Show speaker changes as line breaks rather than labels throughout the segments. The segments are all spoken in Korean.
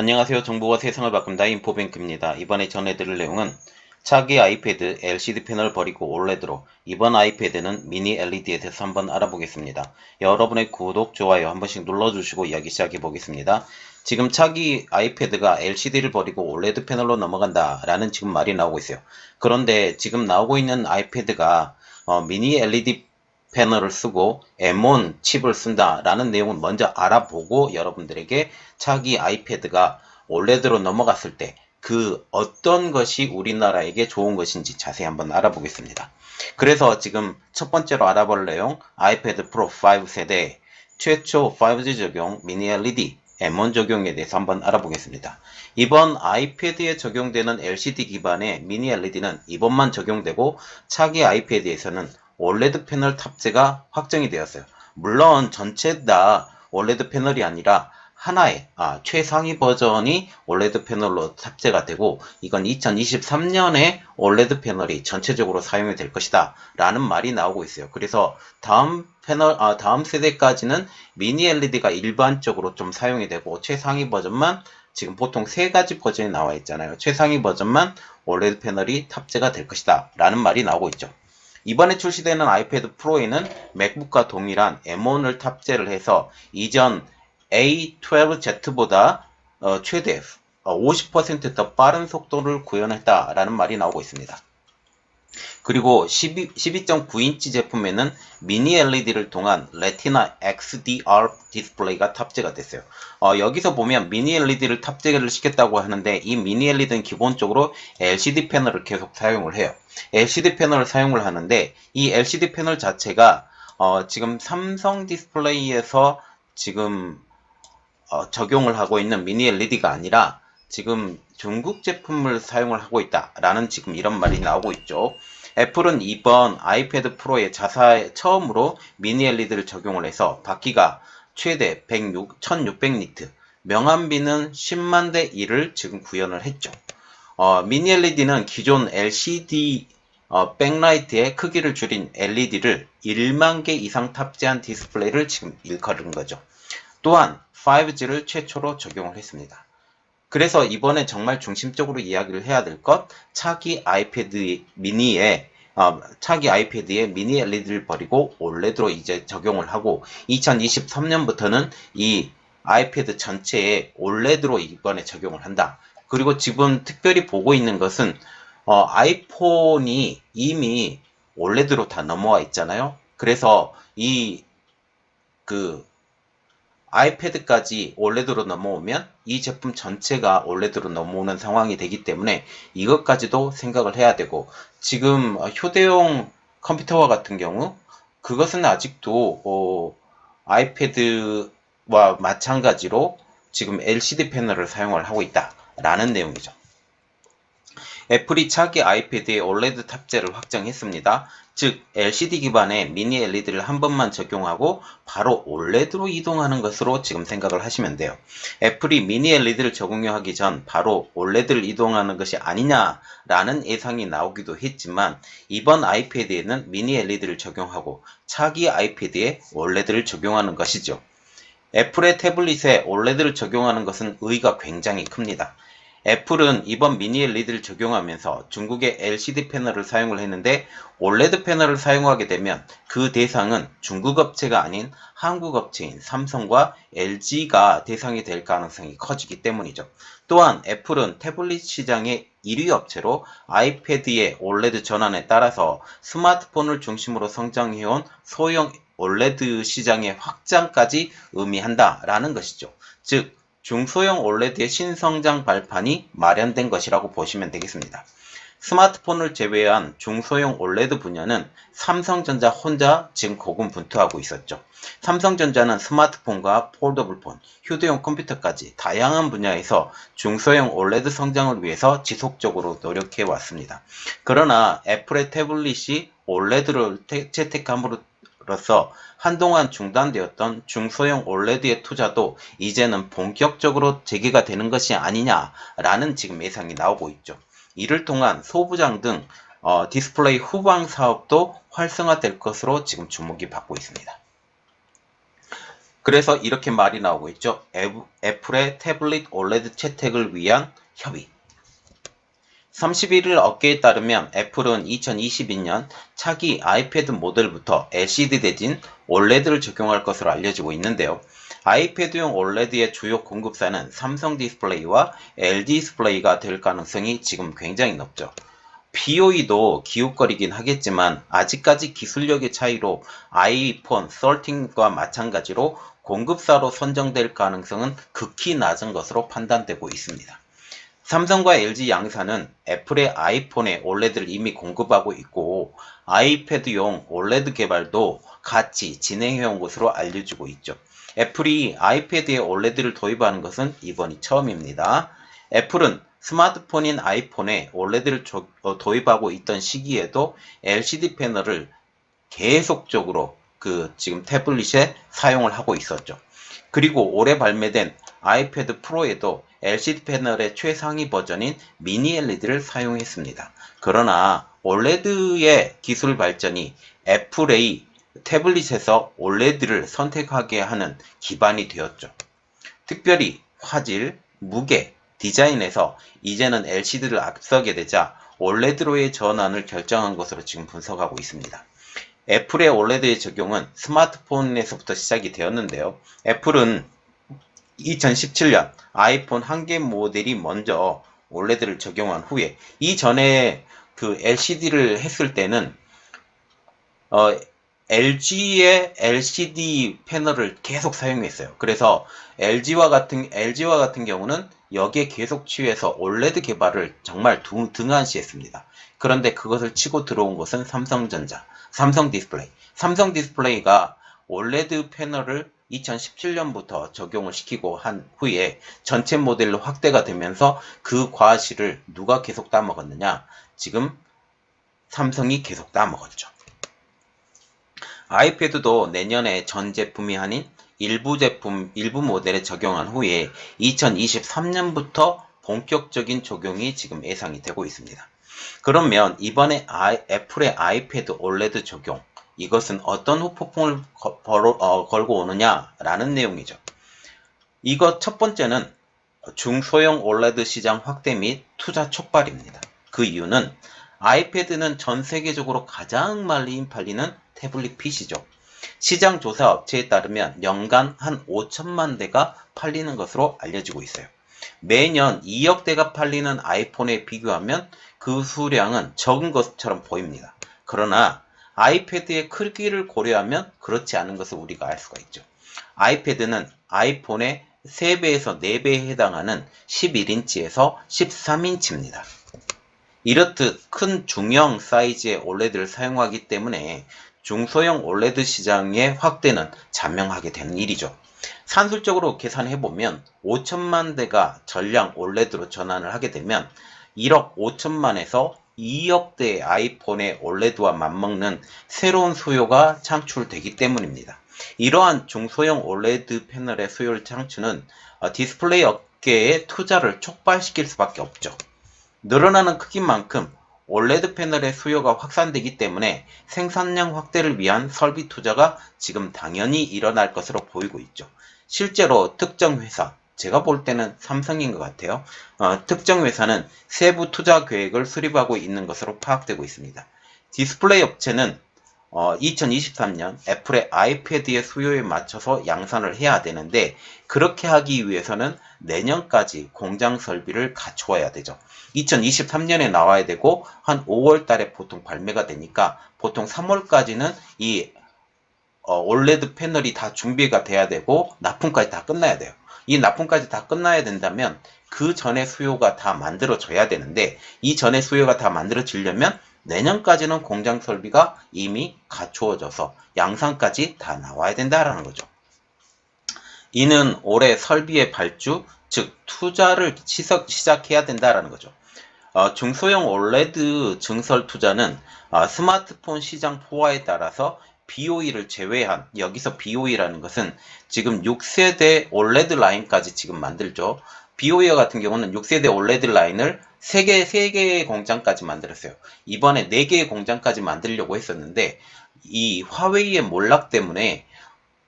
안녕하세요. 정보가 세상을 바꾼다 인포뱅크입니다. 이번에 전해드릴 내용은 차기 아이패드 LCD 패널 버리고 OLED로 이번 아이패드는 미니 LED에 대해서 한번 알아보겠습니다. 여러분의 구독, 좋아요 한 번씩 눌러주시고 이야기 시작해 보겠습니다. 지금 차기 아이패드가 LCD를 버리고 OLED 패널로 넘어간다 라는 지금 말이 나오고 있어요. 그런데 지금 나오고 있는 아이패드가 어, 미니 LED 패널을 쓰고 M1 칩을 쓴다라는 내용을 먼저 알아보고 여러분들에게 차기 아이패드가 OLED로 넘어갔을 때 그 어떤 것이 우리나라에게 좋은 것인지 자세히 한번 알아보겠습니다. 그래서 지금 첫 번째로 알아볼 내용 아이패드 프로 5 세대 최초 5G 적용 미니 LED M1 적용에 대해서 한번 알아보겠습니다. 이번 아이패드에 적용되는 LCD 기반의 미니 LED는 이번만 적용되고 차기 아이패드에서는 OLED 패널 탑재가 확정이 되었어요. 물론 전체 다 OLED 패널이 아니라 하나의 아, 최상위 버전이 OLED 패널로 탑재가 되고 이건 2023년에 OLED 패널이 전체적으로 사용이 될 것이다 라는 말이 나오고 있어요. 그래서 다음 패널 아, 다음 세대까지는 미니 LED가 일반적으로 좀 사용이 되고 최상위 버전만 지금 보통 세 가지 버전이 나와 있잖아요. 최상위 버전만 OLED 패널이 탑재가 될 것이다 라는 말이 나오고 있죠. 이번에 출시되는 아이패드 프로에는 맥북과 동일한 M1을 탑재를 해서 이전 A12Z보다 어, 최대 50%더 빠른 속도를 구현했다라는 말이 나오고 있습니다. 그리고 12, 12.9인치 제품에는 미니 LED를 통한 레티나 XDR 디스플레이가 탑재가 됐어요. 어, 여기서 보면 미니 LED를 탑재를 시켰다고 하는데 이 미니 LED는 기본적으로 LCD 패널을 계속 사용을 해요. LCD 패널을 사용을 하는데 이 LCD 패널 자체가 어, 지금 삼성 디스플레이에서 지금 어, 적용을 하고 있는 미니 LED가 아니라 지금 중국 제품을 사용을 하고 있다라는 지금 이런 말이 나오고 있죠. 애플은 이번 아이패드 프로의 자사에 처음으로 미니 LED를 적용을 해서 바퀴가 최대 106, 1600니트, 명암비는 10만 대 1을 지금 구현을 했죠. 어, 미니 LED는 기존 LCD 어, 백라이트의 크기를 줄인 LED를 1만 개 이상 탑재한 디스플레이를 지금 일컬은 거죠. 또한 5G를 최초로 적용을 했습니다. 그래서 이번에 정말 중심적으로 이야기를 해야 될 것, 차기 아이패드 미니에 어, 차기 아이패드에 미니 LED를 버리고 OLED로 이제 적용을 하고 2023년부터는 이 아이패드 전체에 OLED로 이번에 적용을 한다. 그리고 지금 특별히 보고 있는 것은 어, 아이폰이 이미 OLED로 다 넘어와 있잖아요. 그래서 이 그 아이패드까지 OLED로 넘어오면 이 제품 전체가 OLED로 넘어오는 상황이 되기 때문에 이것까지도 생각을 해야 되고 지금 휴대용 컴퓨터와 같은 경우 그것은 아직도 어, 아이패드와 마찬가지로 지금 LCD 패널을 사용을 하고 있다 라는 내용이죠. 애플이 차기 아이패드에 OLED 탑재를 확정했습니다. 즉 LCD 기반의 미니 LED를 한 번만 적용하고 바로 OLED로 이동하는 것으로 지금 생각을 하시면 돼요. 애플이 미니 LED를 적용하기 전 바로 OLED를 이동하는 것이 아니냐라는 예상이 나오기도 했지만 이번 아이패드에는 미니 LED를 적용하고 차기 아이패드에 OLED를 적용하는 것이죠. 애플의 태블릿에 OLED를 적용하는 것은 의의가 굉장히 큽니다. 애플은 이번 미니 LED를 적용하면서 중국의 LCD 패널을 사용을 했는데 OLED 패널을 사용하게 되면 그 대상은 중국 업체가 아닌 한국 업체인 삼성과 LG가 대상이 될 가능성이 커지기 때문이죠. 또한 애플은 태블릿 시장의 1위 업체로 아이패드의 OLED 전환에 따라서 스마트폰을 중심으로 성장해온 소형 OLED 시장의 확장까지 의미한다라는 것이죠. 즉 중소형 OLED의 신성장 발판이 마련된 것이라고 보시면 되겠습니다. 스마트폰을 제외한 중소형 OLED 분야는 삼성전자 혼자 지금 고군분투하고 있었죠. 삼성전자는 스마트폰과 폴더블폰, 휴대용 컴퓨터까지 다양한 분야에서 중소형 OLED 성장을 위해서 지속적으로 노력해 왔습니다. 그러나 애플의 태블릿이 OLED를 채택함으로 로서 한동안 중단되었던 중소형 OLED의 투자도 이제는 본격적으로 재개가 되는 것이 아니냐라는 지금 예상이 나오고 있죠. 이를 통한 소부장 등 어, 디스플레이 후방 사업도 활성화될 것으로 지금 주목이 받고 있습니다. 그래서 이렇게 말이 나오고 있죠. 애플의 태블릿 OLED 채택을 위한 협의. 31일 업계에 따르면 애플은 2022년 차기 아이패드 모델부터 LCD 대진 OLED를 적용할 것으로 알려지고 있는데요. 아이패드용 OLED의 주요 공급사는 삼성 디스플레이와 LG 디스플레이가 될 가능성이 지금 굉장히 높죠. POE도 기웃거리긴 하겠지만 아직까지 기술력의 차이로 아이폰 13과 마찬가지로 공급사로 선정될 가능성은 극히 낮은 것으로 판단되고 있습니다. 삼성과 LG 양사는 애플의 아이폰에 OLED를 이미 공급하고 있고 아이패드용 OLED 개발도 같이 진행해온 것으로 알려지고 있죠. 애플이 아이패드에 OLED를 도입하는 것은 이번이 처음입니다. 애플은 스마트폰인 아이폰에 OLED를 도입하고 있던 시기에도 LCD 패널을 계속적으로 그 지금 태블릿에 사용을 하고 있었죠. 그리고 올해 발매된 아이패드 프로에도 LCD 패널의 최상위 버전인 미니 LED를 사용했습니다. 그러나 OLED의 기술 발전이 애플의 태블릿에서 OLED를 선택하게 하는 기반이 되었죠. 특별히 화질, 무게, 디자인에서 이제는 LCD를 앞서게 되자 OLED로의 전환을 결정한 것으로 지금 분석하고 있습니다. 애플의 OLED의 적용은 스마트폰에서부터 시작이 되었는데요. 애플은 2017년 아이폰 한 개 모델이 먼저 OLED를 적용한 후에 이전에 그 LCD를 했을 때는 어, LG의 LCD 패널을 계속 사용했어요. 그래서 LG와 같은 LG와 같은 경우는 여기에 계속 취해서 OLED 개발을 정말 두, 등한시했습니다. 그런데 그것을 치고 들어온 것은 삼성전자, 삼성 디스플레이. 삼성 디스플레이가 OLED 패널을 2017년부터 적용을 시키고 한 후에 전체 모델로 확대가 되면서 그 과실을 누가 계속 따먹었느냐? 지금 삼성이 계속 따먹었죠. 아이패드도 내년에 전 제품이 아닌 일부 제품, 일부 모델에 적용한 후에 2023년부터 본격적인 적용이 지금 예상이 되고 있습니다. 그러면 이번에 아이, 애플의 아이패드 OLED 적용, 이것은 어떤 후폭풍을 거, 벌어, 어, 걸고 오느냐라는 내용이죠. 이것 첫 번째는 중소형 OLED 시장 확대 및 투자 촉발입니다. 그 이유는 아이패드는 전 세계적으로 가장 많이 팔리는 태블릿 PC죠. 시장 조사 업체에 따르면 연간 한 5천만 대가 팔리는 것으로 알려지고 있어요. 매년 2억 대가 팔리는 아이폰에 비교하면 그 수량은 적은 것처럼 보입니다. 그러나 아이패드의 크기를 고려하면 그렇지 않은 것을 우리가 알 수가 있죠. 아이패드는 아이폰의 3배에서 4배에 해당하는 11인치에서 13인치입니다. 이렇듯 큰 중형 사이즈의 OLED를 사용하기 때문에 중소형 OLED 시장의 확대는 자명하게 되는 일이죠. 산술적으로 계산해 보면 5천만 대가 전량 OLED로 전환을 하게 되면 1억 5천만에서 2억 대의 아이폰의 OLED와 맞먹는 새로운 수요가 창출되기 때문입니다. 이러한 중소형 OLED 패널의 수요를 창출은 디스플레이 업계의 투자를 촉발시킬 수밖에 없죠. 늘어나는 크기만큼 OLED 패널의 수요가 확산되기 때문에 생산량 확대를 위한 설비 투자가 지금 당연히 일어날 것으로 보이고 있죠. 실제로 특정 회사, 제가 볼 때는 삼성인 것 같아요. 어, 특정 회사는 세부 투자 계획을 수립하고 있는 것으로 파악되고 있습니다. 디스플레이 업체는 어, 2023년 애플의 아이패드의 수요에 맞춰서 양산을 해야 되는데 그렇게 하기 위해서는 내년까지 공장 설비를 갖추어야 되죠. 2023년에 나와야 되고 한 5월 달에 보통 발매가 되니까 보통 3월까지는 이 어, OLED 패널이 다 준비가 돼야 되고 납품까지 다 끝나야 돼요. 이 납품까지 다 끝나야 된다면 그 전에 수요가 다 만들어져야 되는데 이 전에 수요가 다 만들어지려면 내년까지는 공장 설비가 이미 갖추어져서 양산까지 다 나와야 된다라는 거죠. 이는 올해 설비의 발주, 즉 투자를 시작해야 된다라는 거죠. 어, 중소형 OLED 증설 투자는 어, 스마트폰 시장 포화에 따라서 BOE를 제외한 여기서 BOE라는 것은 지금 6세대 OLED 라인까지 지금 만들죠. BOE 같은 경우는 6세대 OLED 라인을 3개, 3개의 공장까지 만들었어요. 이번에 4개의 공장까지 만들려고 했었는데 이 화웨이의 몰락 때문에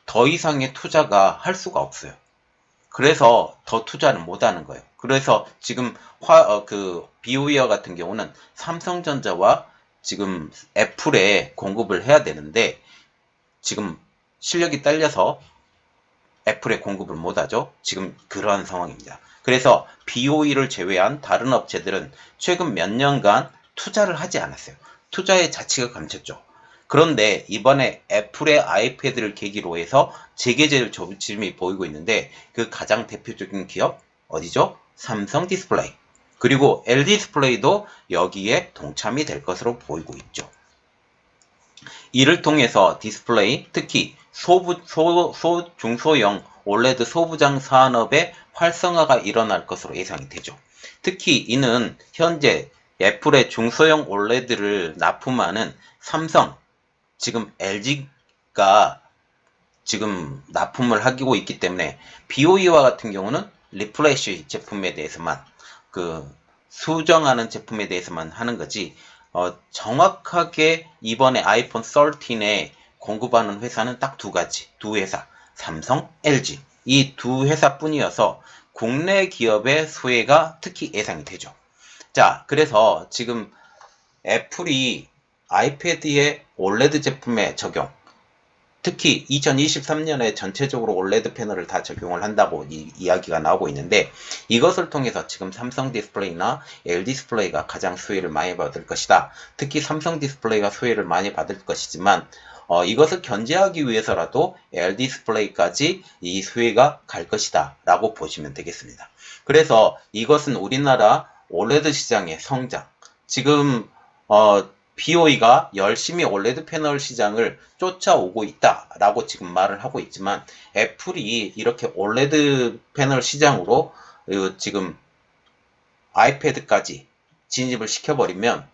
더 이상의 투자가 할 수가 없어요. 그래서 더 투자를 못 하는 거예요. 그래서 지금 화, 어, 그, 비오이어 같은 경우는 삼성전자와 지금 애플에 공급을 해야 되는데, 지금 실력이 딸려서 애플에 공급을 못 하죠. 지금 그러한 상황입니다. 그래서 BOE를 제외한 다른 업체들은 최근 몇 년간 투자를 하지 않았어요. 투자의 자치가 감췄죠. 그런데 이번에 애플의 아이패드를 계기로 해서 재계제를 조짐이 보이고 있는데 그 가장 대표적인 기업 어디죠? 삼성 디스플레이. 그리고 LG 디스플레이도 여기에 동참이 될 것으로 보이고 있죠. 이를 통해서 디스플레이, 특히 소부, 소, 소, 중소형 올레드 소부장 산업의 활성화가 일어날 것으로 예상이 되죠. 특히 이는 현재 애플의 중소형 올레드를 납품하는 삼성, 지금 LG가 지금 납품을 하고 있기 때문에 BOE와 같은 경우는 리플래시 제품에 대해서만 그 수정하는 제품에 대해서만 하는 거지 어, 정확하게 이번에 아이폰 13에 공급하는 회사는 딱 두 가지, 두 회사, 삼성, LG 이 두 회사뿐이어서 국내 기업의 수혜가 특히 예상이 되죠. 자, 그래서 지금 애플이 아이패드의 올레드 제품에 적용, 특히 2023년에 전체적으로 올레드 패널을 다 적용을 한다고 이, 이야기가 나오고 있는데 이것을 통해서 지금 삼성 디스플레이나 L 디스플레이가 가장 수혜를 많이 받을 것이다. 특히 삼성 디스플레이가 수혜를 많이 받을 것이지만 어, 이것을 견제하기 위해서라도 L 디스플레이까지 이 수혜가 갈 것이다 라고 보시면 되겠습니다. 그래서 이것은 우리나라 올레드 시장의 성장 지금 어, BOE가 열심히 올레드 패널 시장을 쫓아오고 있다라고 지금 말을 하고 있지만 애플이 이렇게 올레드 패널 시장으로 어, 지금 아이패드까지 진입을 시켜버리면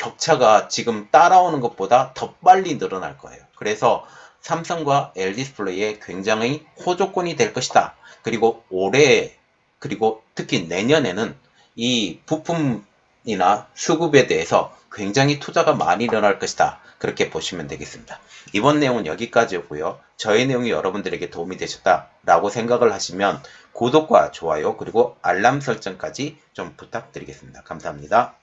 격차가 지금 따라오는 것보다 더 빨리 늘어날 거예요. 그래서 삼성과 L 디스플레이에 굉장히 호조건이 될 것이다. 그리고 올해 그리고 특히 내년에는 이 부품이나 수급에 대해서 굉장히 투자가 많이 일어날 것이다. 그렇게 보시면 되겠습니다. 이번 내용은 여기까지였고요. 저의 내용이 여러분들에게 도움이 되셨다라고 생각을 하시면 구독과 좋아요 그리고 알람 설정까지 좀 부탁드리겠습니다. 감사합니다.